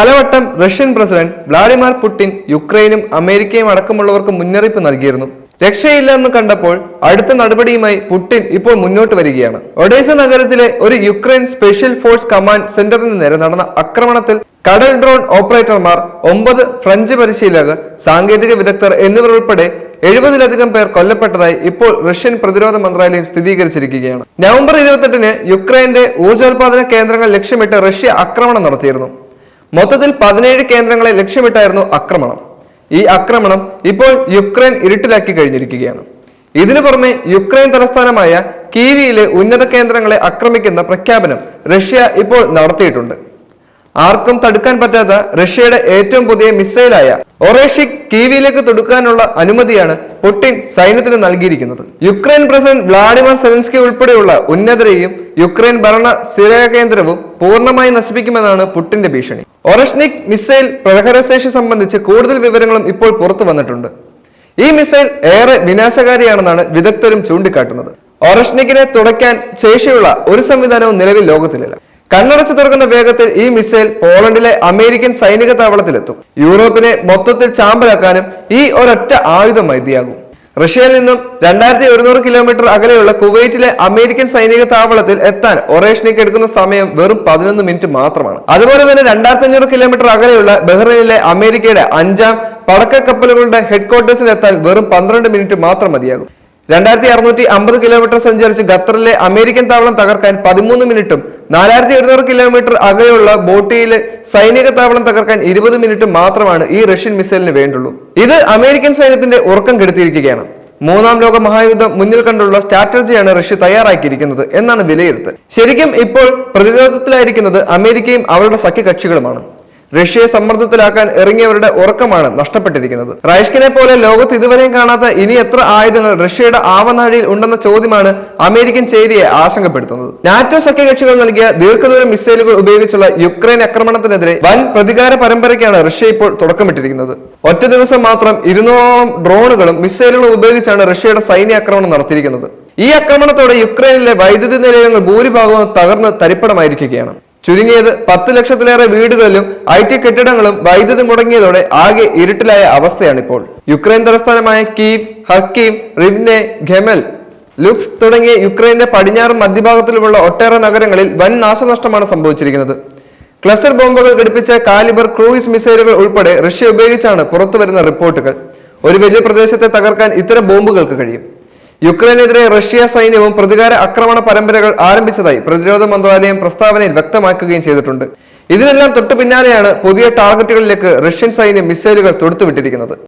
പലവട്ടം Russian president Vladimir Putin യുക്രൈനും അമേരിക്കയും അടക്കമുള്ളവർക്ക് മുന്നറിയിപ്പ് നൽകിയിരുന്നു. രക്ഷയില്ല എന്ന് കണ്ടപ്പോൾ അടുത്ത നടപടിയുമായി പുടിൻ ഇപ്പോൾ മുന്നോട്ട് വരികയാണ്. ഒഡേസ നഗരത്തിലെ ഒരു യുക്രൈൻ സ്പെഷ്യൽ ഫോഴ്സ് കമാൻഡ് സെന്ററിന് നേരെ നടന്ന ആക്രമണത്തിൽ കടൽ ഡ്രോൺ ഓപ്പറേറ്റർമാർ ഒമ്പത് ഫ്രഞ്ച് പരിശീലകർ സാങ്കേതിക വിദഗ്ധർ എന്നിവർ ഉൾപ്പെടെ എഴുപതിലധികം പേർ കൊല്ലപ്പെട്ടതായി ഇപ്പോൾ റഷ്യൻ പ്രതിരോധ മന്ത്രാലയം സ്ഥിരീകരിച്ചിരിക്കുകയാണ്. നവംബർ ഇരുപത്തെട്ടിന് യുക്രൈന്റെ ഊർജോൽപാദന കേന്ദ്രങ്ങൾ ലക്ഷ്യമിട്ട് റഷ്യ ആക്രമണം നടത്തിയിരുന്നു. മൊത്തത്തിൽ പതിനേഴ് കേന്ദ്രങ്ങളെ ലക്ഷ്യമിട്ടായിരുന്നു ആക്രമണം. ഈ ആക്രമണം ഇപ്പോൾ യുക്രൈൻ ഇരുട്ടിലാക്കി കഴിഞ്ഞിരിക്കുകയാണ്. ഇതിനു പുറമെ യുക്രൈൻ തലസ്ഥാനമായ കീവിയിലെ ഉന്നത കേന്ദ്രങ്ങളെ ആക്രമിക്കുന്ന പ്രഖ്യാപനം റഷ്യ ഇപ്പോൾ നടത്തിയിട്ടുണ്ട്. ആർക്കും തടുക്കാൻ പറ്റാത്ത റഷ്യയുടെ ഏറ്റവും പുതിയ മിസൈലായ ഒറേഷിക് കീവിയിലേക്ക് തൊടുക്കാനുള്ള അനുമതിയാണ് പുടിൻ സൈന്യത്തിന് നൽകിയിരിക്കുന്നത്. യുക്രൈൻ പ്രസിഡന്റ് വ്ളാഡിമിർ സെലൻസ്കി ഉൾപ്പെടെയുള്ള ഉന്നതരെയും യുക്രൈൻ ഭരണ സ്ഥിരകേന്ദ്രവും പൂർണമായി നശിപ്പിക്കുമെന്നാണ് പുട്ടിന്റെ ഭീഷണി. ഒറഷ്നിക് മിസൈൽ പ്രഹരശേഷി സംബന്ധിച്ച് കൂടുതൽ വിവരങ്ങളും ഇപ്പോൾ പുറത്തു വന്നിട്ടുണ്ട്. ഈ മിസൈൽ ഏറെ വിനാശകാരിയാണെന്നാണ് വിദഗ്ധരും ചൂണ്ടിക്കാട്ടുന്നത്. ഒറഷ്നിക്കിനെ തുടയ്ക്കാൻ ശേഷിയുള്ള ഒരു സംവിധാനവും നിലവിൽ ലോകത്തിലില്ല. കണ്ണടച്ചു തുറക്കുന്ന വേഗത്തിൽ ഈ മിസൈൽ പോളണ്ടിലെ അമേരിക്കൻ സൈനിക താവളത്തിലെത്തും. യൂറോപ്പിനെ മൊത്തത്തിൽ ചാമ്പലാക്കാനും ഈ ഒരൊറ്റ ആയുധം മതിയാകും. റഷ്യയിൽ നിന്നും രണ്ടായിരത്തി ഒരുന്നൂറ് കിലോമീറ്റർ അകലെയുള്ള കുവൈറ്റിലെ അമേരിക്കൻ സൈനിക താവളത്തിൽ എത്താൻ ഒറേഷനിക്ക് എടുക്കുന്ന സമയം വെറും പതിനൊന്ന് മിനിറ്റ് മാത്രമാണ്. അതുപോലെ തന്നെ രണ്ടായിരത്തി അഞ്ഞൂറ് കിലോമീറ്റർ അകലെയുള്ള ബഹ്റൈനിലെ അമേരിക്കയുടെ അഞ്ചാം പടക്ക കപ്പലുകളുടെ ഹെഡ്ക്വാർട്ടേഴ്സിൽ എത്താൻ വെറും പന്ത്രണ്ട് മിനിറ്റ് മാത്രം മതിയാകും. രണ്ടായിരത്തി അറുന്നൂറ്റി അമ്പത് കിലോമീറ്റർ സഞ്ചരിച്ച് ഖത്തറിലെ അമേരിക്കൻ താവളം തകർക്കാൻ പതിമൂന്ന് മിനിറ്റും നാലായിരത്തി എഴുന്നൂറ് കിലോമീറ്റർ അകലെയുള്ള ബോട്ടിയിലെ സൈനിക താവളം തകർക്കാൻ ഇരുപത് മിനിറ്റ് മാത്രമാണ് ഈ റഷ്യൻ മിസൈലിന് വേണ്ടുള്ളൂ. ഇത് അമേരിക്കൻ സൈന്യത്തിന്റെ ഉറക്കം കെടുത്തിയിരിക്കുകയാണ്. മൂന്നാം ലോക മഹായുദ്ധം മുന്നിൽ കണ്ടുള്ള സ്ട്രാറ്റജിയാണ് റഷ്യ തയ്യാറാക്കിയിരിക്കുന്നത് എന്നാണ് വിലയിരുത്തൽ. ശരിക്കും ഇപ്പോൾ പ്രതിരോധത്തിലായിരിക്കുന്നത് അമേരിക്കയും അവരുടെ സഖ്യകക്ഷികളുമാണ്. റഷ്യയെ സമ്മർദ്ദത്തിലാക്കാൻ ഇറങ്ങിയവരുടെ ഉറക്കമാണ് നഷ്ടപ്പെട്ടിരിക്കുന്നത്. റൈഷ്കിനെ പോലെ ലോകത്ത് ഇതുവരെയും കാണാത്ത ഇനി എത്ര ആയുധങ്ങൾ റഷ്യയുടെ ആവനാഴിയിൽ ഉണ്ടെന്ന ചോദ്യമാണ് അമേരിക്കൻ ചേരിയെ ആശങ്കപ്പെടുത്തുന്നത്. നാറ്റോ സഖ്യകക്ഷികൾ നൽകിയ ദീർഘദൂര മിസൈലുകൾ ഉപയോഗിച്ചുള്ള യുക്രൈൻ ആക്രമണത്തിനെതിരെ വൻ പ്രതികാര പരമ്പരയ്ക്കാണ് റഷ്യ ഇപ്പോൾ തുടക്കമിട്ടിരിക്കുന്നത്. ഒറ്റ ദിവസം മാത്രം ഇരുന്നൂറോളം ഡ്രോണുകളും മിസൈലുകളും ഉപയോഗിച്ചാണ് റഷ്യയുടെ സൈന്യ ആക്രമണം നടത്തിയിരിക്കുന്നത്. ഈ ആക്രമണത്തോടെ യുക്രൈനിലെ വൈദ്യുതി നിലയങ്ങൾ ഭൂരിഭാഗവും തകർന്ന് തരിപ്പണമായിരിക്കുകയാണ്. ചുരുങ്ങിയത് പത്ത് ലക്ഷത്തിലേറെ വീടുകളിലും ഐ ടി കെട്ടിടങ്ങളും വൈദ്യുതി മുടങ്ങിയതോടെ ആകെ ഇരുട്ടിലായ അവസ്ഥയാണിപ്പോൾ. യുക്രൈൻ തലസ്ഥാനമായ കീവ് ഹക്കീം റിബ്നെ ഖെമൽ ലുക്സ് തുടങ്ങിയ യുക്രൈന്റെ പടിഞ്ഞാറും മധ്യഭാഗത്തിലുമുള്ള ഒട്ടേറെ നഗരങ്ങളിൽ വൻ നാശനഷ്ടമാണ് സംഭവിച്ചിരിക്കുന്നത്. ക്ലസ്റ്റർ ബോംബുകൾ ഘടിപ്പിച്ച കാലിബർ ക്രൂയിസ് മിസൈലുകൾ ഉൾപ്പെടെ റഷ്യ ഉപയോഗിച്ചാണ് പുറത്തുവരുന്ന റിപ്പോർട്ടുകൾ. ഒരു വലിയ പ്രദേശത്തെ തകർക്കാൻ ഇത്തരം ബോംബുകൾക്ക് കഴിയും. യുക്രൈനെതിരെ റഷ്യ സൈന്യവും പ്രതികാര ആക്രമണ പരമ്പരകൾ ആരംഭിച്ചതായി പ്രതിരോധ മന്ത്രാലയം പ്രസ്താവനയിൽ വ്യക്തമാക്കുകയും ചെയ്തിട്ടുണ്ട്. ഇതിനെല്ലാം തൊട്ടു പിന്നാലെയാണ് പുതിയ ടാർഗറ്റുകളിലേക്ക് റഷ്യൻ സൈന്യം മിസൈലുകൾ തൊടുത്തുവിട്ടിരിക്കുന്നത്.